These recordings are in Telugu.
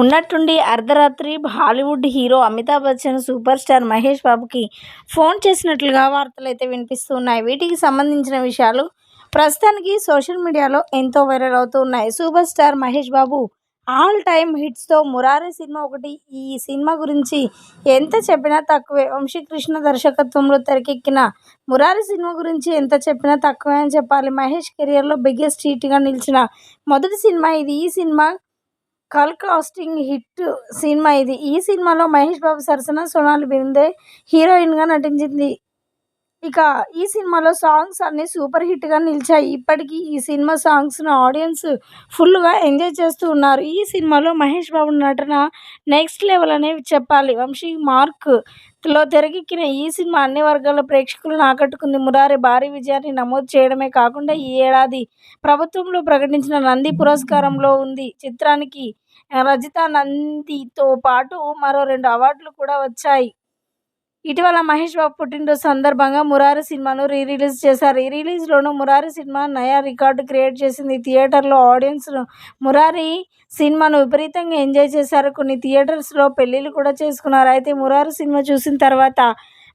ఉన్నట్టుండి అర్ధరాత్రి Hollywood hero Amitabh Bachchan super star Mahesh బాబుకి ఫోన్ చేసినట్లుగా వార్తలు అయితే వినిపిస్తున్నాయి. వీటికి సంబంధించిన విషయాలు ప్రస్తుతానికి సోషల్ మీడియాలో ఎంతో వైరల్ అవుతూ ఉన్నాయి super star Mahesh Babu all time హిట్స్తో Murari cinema ఒకటి. ఈ సినిమా గురించి ఎంత చెప్పినా తక్కువే. వంశీకృష్ణ దర్శకత్వంలో తెరకెక్కిన మురారి సినిమా గురించి ఎంత చెప్పినా తక్కువే అని చెప్పాలి. మహేష్ కెరియర్లో బిగ్గెస్ట్ హిట్గా నిలిచిన మొదటి సినిమా ఇది. ఈ సినిమా కల్ కాస్టింగ్ హిట్ సినిమా ఇది. ఈ సినిమాలో మహేష్ బాబు సరసన సోనాలి బిందే హీరోయిన్గా నటించింది ఇక ఈ సినిమాలో సాంగ్స్ అన్నీ సూపర్ హిట్గా నిలిచాయి. ఇప్పటికీ ఈ సినిమా సాంగ్స్ను ఆడియన్స్ ఫుల్గా ఎంజాయ్ చేస్తూ ఉన్నారు. ఈ సినిమాలో మహేష్ బాబు నటన నెక్స్ట్ లెవెల్ అనేవి చెప్పాలి. వంశీ మార్క్లో తెరకెక్కిన ఈ సినిమా అన్ని వర్గాల ప్రేక్షకులను ఆకట్టుకుంది. మురారి భారీ విజయాన్ని నమోదు చేయడమే కాకుండా ఈ ఏడాది ప్రభుత్వంలో ప్రకటించిన నంది పురస్కారంలో ఉంది. చిత్రానికి రజిత నందితో పాటు మరో రెండు అవార్డులు కూడా వచ్చాయి. ఇటీవల మహేష్ బాబు పుట్టినరోజు సందర్భంగా మురారి సినిమాను రీ రిలీజ్ చేశారు. ఈ రిలీజ్లోనూ మురారి సినిమా నయా రికార్డు క్రియేట్ చేసింది. థియేటర్లో ఆడియన్స్ మురారి సినిమాను విపరీతంగా ఎంజాయ్ చేశారు. కొన్ని థియేటర్స్లో పెళ్ళిళ్ళు కూడా చేసుకున్నారు. అయితే మురారి సినిమా చూసిన తర్వాత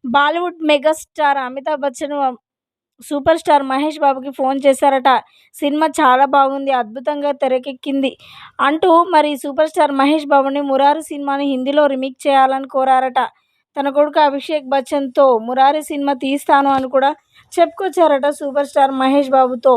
Bollywood megastar Amitabh Bachchan super star Mahesh బాబుకి ఫోన్ చేశారట. సినిమా చాలా బాగుంది అద్భుతంగా తెరకెక్కింది అంటూ మరి సూపర్ స్టార్ మహేష్ బాబుని మురారి సినిమాని హిందీలో రిమేక్ చేయాలని కోరారట. తన కొడుకు అభిషేక్ బచ్చన్తో మురారి సినిమా తీస్తాను అని కూడా చెప్పుకొచ్చారట సూపర్ స్టార్ మహేష్ బాబుతో.